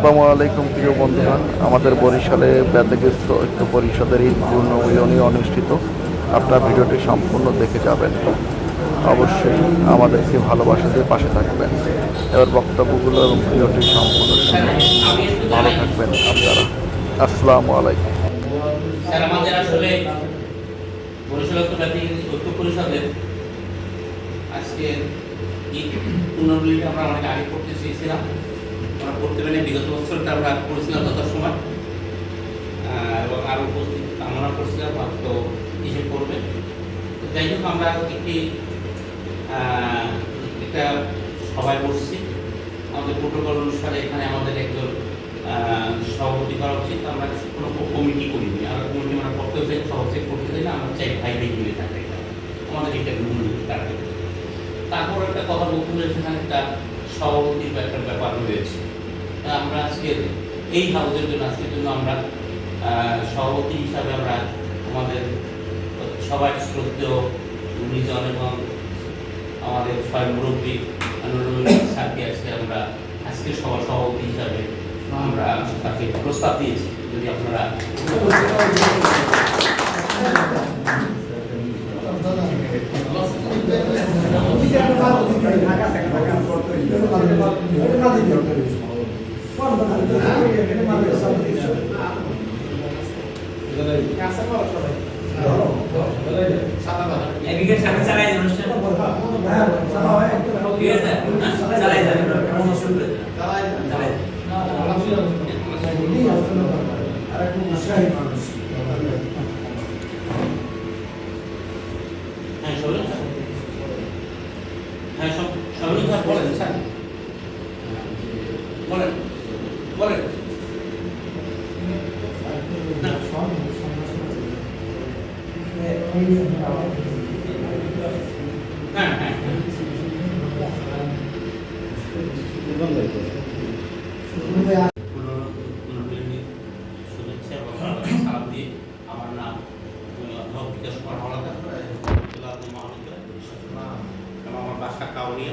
আসসালামু আলাইকুম প্রিয় বন্ধুগণ। আমাদের বরিশালে ব্যতিগ্রস্ত ঐক্য পরিষদের ঈদ পূর্ণ মিলনী অনুষ্ঠিত আপনার ভিডিওটি সম্পূর্ণ দেখে যাবেন। অবশ্যই আমাদেরকে ভালোবাসা দিয়ে পাশে থাকবেন। এবার বক্তব্যগুলো এবং ভিডিওটি সম্পূর্ণ ভালো থাকবেন আপনারা। আসসালামু আলাইকুম। আজকে আমরা অনেক আগে করতে চেয়েছিলাম। আমরা করতে পারি বিগত বছরটা আমরা করেছিলাম তত সময়। এবং আরও উপস্থিত কামনা করছিলাম তো এসে করবে তো যাই হোক, আমরা একটি একটা সবাই বসছি। আমাদের প্রোটোকল অনুসারে এখানে আমাদের একজন সভাপতি করা উচিত। আমরা কোনো কমিটি করিনি। আমরা কমিটি আমরা করতে চাই সভাপতি করতে চাই না আমরা চাই ভাই ভাই মিলে থাকতে। আমাদের এটা মূল টার্গেট তারপর একটা কথা বলতে সেখানে একটা সভাপতির একটা ব্যাপার রয়েছে। আমরা আজকে এই হাউসের জন্য আজকের জন্য আমরা সভাপতি হিসাবে আমরা আমাদের সবাই শ্রদ্ধেয় গুণীজন এবং আমাদের ছয় মুরব্বী নুরুল স্যারকে আজকে আমরা আজকে সভা সভাপতি হিসাবে আমরা তাকে প্রস্তাব দিয়েছি। যদি আপনারা এদিকে সাথে চালাই অনুষ্ঠান ঠিক আছে চালাই দেন শুরু করে দেন। চালাই দেন। হ্যাঁ সবাই হ্যাঁ সব সবাই স্যার বলেন স্যার বলেন বলেন। হ্যাঁ হ্যাঁ হ্যাঁ। দিয়ে আমার নাম বিকাশ কুমার হাওলাদার জেলা মহাবিদ্যালয় আমার বাসা কাউরিয়া।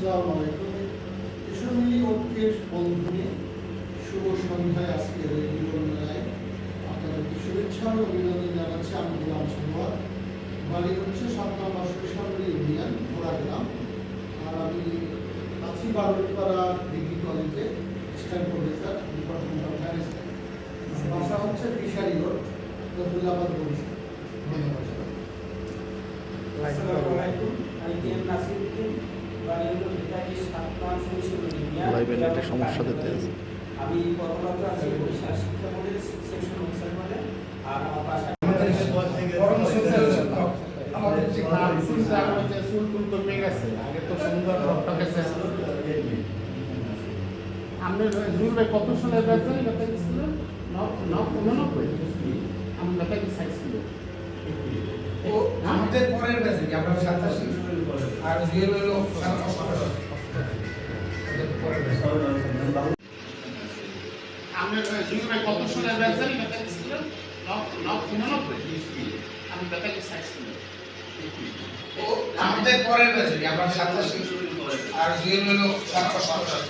আসসালামু আলাইকুম। কিশোরী ঐক্যের বন্ধনে শুভ সন্ধ্যায় এই মিলন মেলায় আপনাদেরকে শুভেচ্ছা ও অভিনন্দন জানাচ্ছি আমি গোলাম সানোয়ার বাড়ি হচ্ছে সাত নম্বর সরিষাবাড়ি ইউনিয়ন ঘোড়া গ্রাম আর আমি আছি বারোটিপাড়া ডিগ্রি কলেজে স্টাইল প্রফেসর ডিপার্টমেন্ট অফ ম্যানেজমেন্ট। বাসা হচ্ছে ফিশারি রোড রতুল্লাবাদ বরিশাল। ধন্যবাদ। আসসালামু আলাইকুম। আমি কে এম নাসিরউদ্দিন। বাড়ি হলো নেতাজি সাতমান সরিষাবাড়ি লাইভে নেটে সমস্যা দিতে আছে। আমি কর্মরত আছি বরিশাল শিক্ষা বোর্ডের সেকশন অফিসার পদে আর আমার বাসা আমাদের যে ক্লাব শুনছে যে চুল টুল কমে গেছে আগে তো সুন্দর রক্ত গেছে আমরা জুল ভাই কত সালে বেতন কথা গেছিলেন ন উননব্বই। আমি কথা কি চাইছিল ও আমাদের পরের ব্যাচে কি? আমরা সাতাশি? আর জুয়েল হলো ব্যাচে কত সালে বেতন কথা গেছিলেন ন উননব্বই আমি কথা কি চাইছিল ও আমাদের পরের ব্যাচে কি? আমরা সাতাশি? আর জুয়েল হলো অষ্টআশি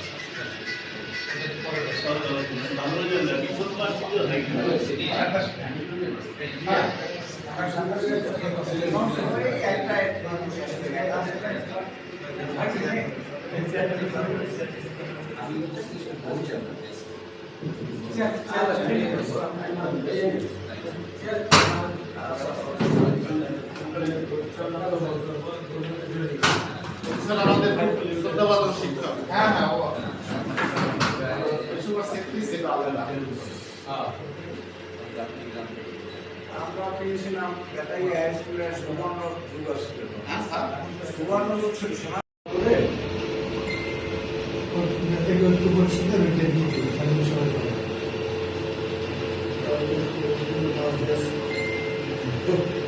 পরের পেয়েছিলাম ব্যাটারি হাই স্কুলের সুবর্ণ যুগ আসছিল আচ্ছা। সুবর্ণ যুগ করে ব্যাটারি ঐক্য পরিষদের ওইটা দিয়ে স্থানীয় সবাই Thank you.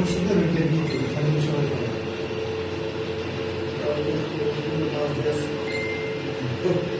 么行政的电梯比餐厅稍微好一点？嗯嗯嗯嗯嗯